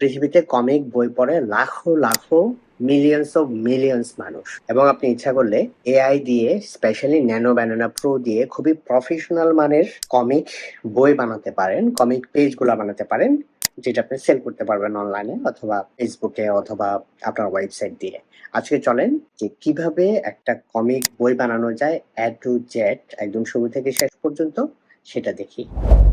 পৃথিবীতে কমিক বই পড়ে লাখো লাখো মিলিয়ন্স অফ মিলিয়ন্স মানুষ। এবং আপনি ইচ্ছা করলে এআই দিয়ে স্পেশালি ন্যানো ব্যানানা প্রো দিয়ে খুবই প্রফেশনাল মানের কমিক বই বানাতে পারেন, কমিক পেজগুলো বানাতে পারেন, যেটা আপনি সেল করতে পারবেন অনলাইনে অথবা ফেসবুকে অথবা আপনার ওয়েবসাইট দিয়ে। আজকে চলেন যে কীভাবে একটা কমিক বই বানানো যায় অ্যাড টু জেড, একদম শুরু থেকে শেষ পর্যন্ত, সেটা দেখি।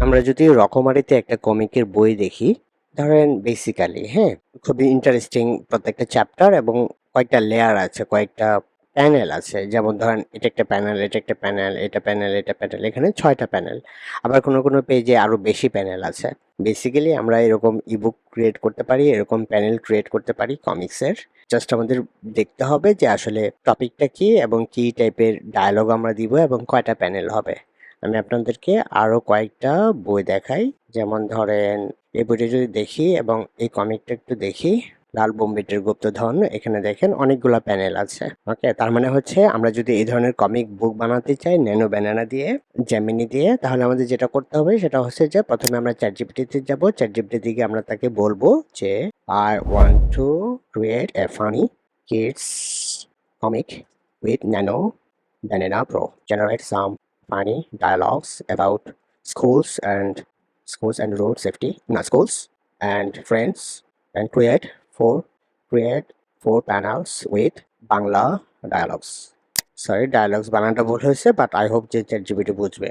আমরা যদি রকমারিতে একটা কমিকের বই দেখি ধরেন বেসিক্যালি হ্যাঁ? খুবই ইন্টারেস্টিং প্রত্যেকটা চ্যাপ্টার এবং কয়েকটা লেয়ার আছে, কয়েকটা প্যানেল আছে। যেমন ধরেন, এটা একটা প্যানেল এটা একটা প্যানেল এটা প্যানেল এটা প্যানেল এখানে ছয়টা প্যানেল আবার কোনো কোনো পেজে আরও বেশি প্যানেল আছে। বেসিক্যালি আমরা এরকম ইবুক ক্রিয়েট করতে পারি, এরকম প্যানেল ক্রিয়েট করতে পারি কমিক্সের জাস্ট আমাদের দেখতে হবে যে আসলে টপিকটা কি এবং কি টাইপের ডায়লগ আমরা দিব এবং কয়টা প্যানেল হবে। আমি আপনাদেরকে আরও কয়েকটা বই দেখাই। যেমন ধরেন এই বইটা যদি দেখি এবং এই কমিকটা একটু দেখি, লাল বোম্বেটের গুপ্তধন, এখানে দেখেন অনেকগুলো প্যানেল আছে। ওকে তার মানে হচ্ছে আমরা যদি এই ধরনের কমিক বুক বানাতে চাই, ন্যানো ব্যানানা দিয়ে জ্যামিনি দিয়ে, তাহলে আমাদের যেটা করতে হবে সেটা হচ্ছে যে প্রথমে আমরা চ্যাট জিপিটিতে যাব। চ্যাট জিপিটি থেকে আমরা তাকে বলব যে I want to create a funny kids comic with nano banana pro generate some funny dialogues about schools and schools and road safety not schools and friends and create four create four panels with bangla dialogues sorry dialogues বানানটা ভুল হয়েছে but I hope যে chat GPT বুঝবে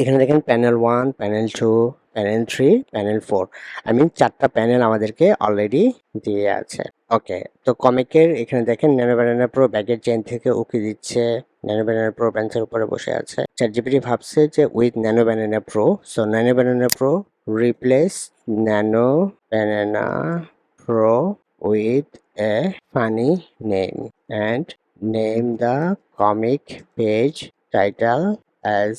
এখানে দেখেন panel one panel two panel three panel four I mean চারটা panel আমাদেরকে already দিয়ে আছে ওকে, তো কমিকের এখানে দেখেন ন্যানো ব্যানানা প্রো ব্যাগের চেন থেকে উকি দিচ্ছে, ন্যানো ব্যানানা প্রো বেঞ্চের উপরে বসে আছে। চ্যাট জিপিটি ভাবছে যে with nano banana pro so nano banana pro replace nano banana pro with a funny name and name the comic page title as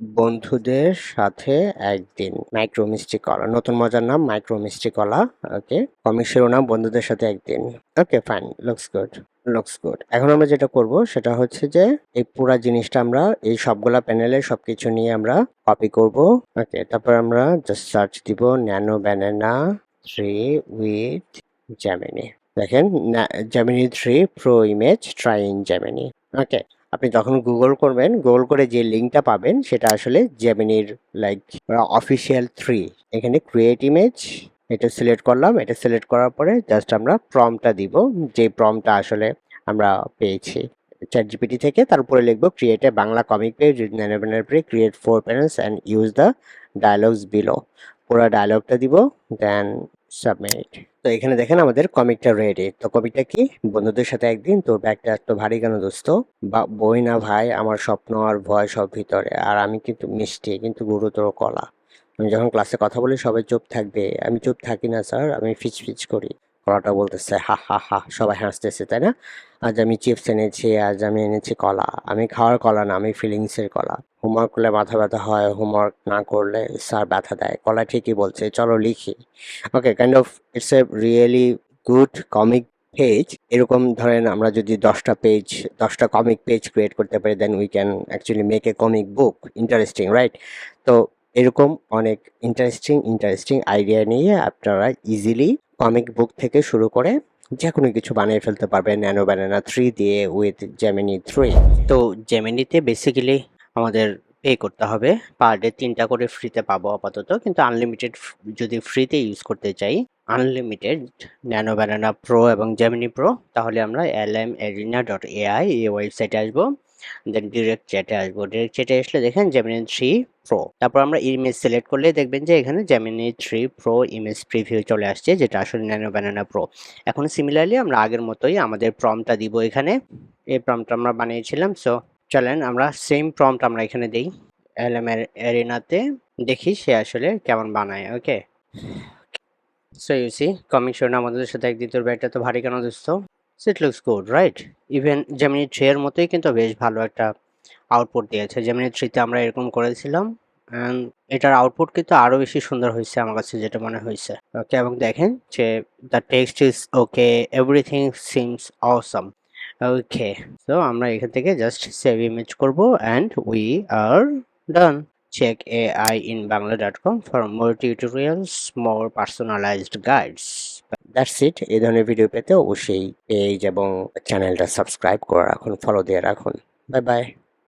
বন্ধুদের সাথে একদিন মাইক্রো মিষ্টি কলা নতুন মজার নাম মাইক্রো মিষ্টি কলা ওকে কমিক শিরোনাম বন্ধুদের সাথে একদিন। Okay fine looks good looks good এখন আমরা যেটা করব, সেটা হচ্ছে যে এই পুরা জিনিসটা আমরা, এই সবগুলা প্যানেলে সবকিছু নিয়ে আমরা কপি করব ওকে তারপর আমরা জাস্ট সার্চ দিব nano banana three with Gemini দেখেন Gemini three pro image try in Gemini okay আপনি যখন গুগল করবেন গুগল করে যে লিঙ্কটা পাবেন, সেটা আসলে জেমিনির লাইক অফিসিয়াল থ্রি এখানে ক্রিয়েট ইমেজ এটা সিলেক্ট করলাম। এটা সিলেক্ট করার পরে জাস্ট আমরা প্রমটা দিব। যে প্রমটা আসলে আমরা পেয়েছি। চ্যাট জিপিটি থেকে তারপরে লিখব ক্রিয়েট বাংলা কমিক পেজ ন্যানোভেনের পরে create four panels and use the dialogues below পুরো ডায়লগটা দিব দেন সাবমিট তো এখানে দেখেন আমাদের কমিকটা রেডি তো কমিকটা কি? বন্ধুদের সাথে একদিন, তোর ব্যাগটা এত ভারী কেন দোস্ত? বই না ভাই, আমার স্বপ্ন আর ভয় সব ভিতরে। আর আমি কিন্তু মিষ্টি, কিন্তু গুরুতর কলা। আমি যখন ক্লাসে কথা বলি, সবাই চুপ থাকবে। আমি চুপ থাকি না স্যার আমি ফিচ ফিচ করি। কলাটা বলতেছে, হা হা হা, সবাই হাসতেছে, তাই না? আজ আমি চিপস এনেছি, আজ আমি এনেছি কলা। আমি খাওয়ার কলা না, আমি ফিলিংসের কলা। হোমওয়ার্ক করলে মাথা ব্যথা হয়, হোমওয়ার্ক না করলে স্যার ব্যথা দেয়। কলা ঠিকই বলছে, চলো লিখি। Okay kind of it's a really good comic page এরকম ধরেন আমরা যদি দশটা পেজ দশটা কমিক পেজ ক্রিয়েট করতে পারি then we can actually make a comic book interesting right তো এরকম অনেক ইন্টারেস্টিং ইন্টারেস্টিং আইডিয়া নিয়ে আপনারা ইজিলি কমিক বুক থেকে শুরু করে যে কোনো কিছু বানিয়ে ফেলতে পারবেন ন্যানো ব্যানানা থ্রি দিয়ে উইথ জেমিনি থ্রি তো জেমিনিতে বেসিক্যালি আমাদের পে করতে হবে। পার ডে তিনটা করে ফ্রিতে পাবো আপাতত। কিন্তু আনলিমিটেড যদি ফ্রিতে ইউজ করতে চাই আনলিমিটেড ন্যানো ব্যানানা প্রো এবং জেমিনি প্রো তাহলে আমরা L M arena dot AI এই ওয়েবসাইটে আসব। দেন ডিরেক্ট চ্যাটে আসব। ডিরেক্ট চ্যাটে আসলে দেখেন জেমিনি থ্রি প্রো তারপর আমরা ইমেজ সিলেক্ট করলে দেখবেন যে এখানে Gemini three pro image preview চলে আসছে, যেটা আসলে ন্যানো ব্যানানা প্রো এখন সিমিলারলি আমরা আগের মতোই আমাদের প্রমটা দিব এখানে। এই প্রমটা আমরা বানিয়েছিলাম। সো চলেন আমরা সেম প্রমটা আমরা এখানে দিই। এল এরিনাতে দেখি সে আসলে কেমন বানায় okay so you see comic show আমাদের সাথে একদিন তোর ব্যাগটা তো ভারী কেন দোস্ত? It looks good right even Gemini three এর মতোই কিন্তু বেশ ভালো একটা আউটপুট দিয়েছে। যেমনি থ্রিতে আমরা এরকম করেছিলাম অ্যান্ড এটার আউটপুট কিন্তু আরও বেশি সুন্দর হয়েছে আমার কাছে যেটা মনে হয়েছে। ওকে এবং দেখেন যে the text is okay everything seems awesome okay so আমরা এখান থেকে জাস্ট সেভ ইমেজ করব and we are done check AI in Bangla.com for more tutorials, more personalized guides. That's it এই ধরনের ভিডিও পেতে অবশ্যই পেজ এবং চ্যানেলটা সাবস্ক্রাইব করে রাখুন ফলো দিয়ে রাখুন। Bye bye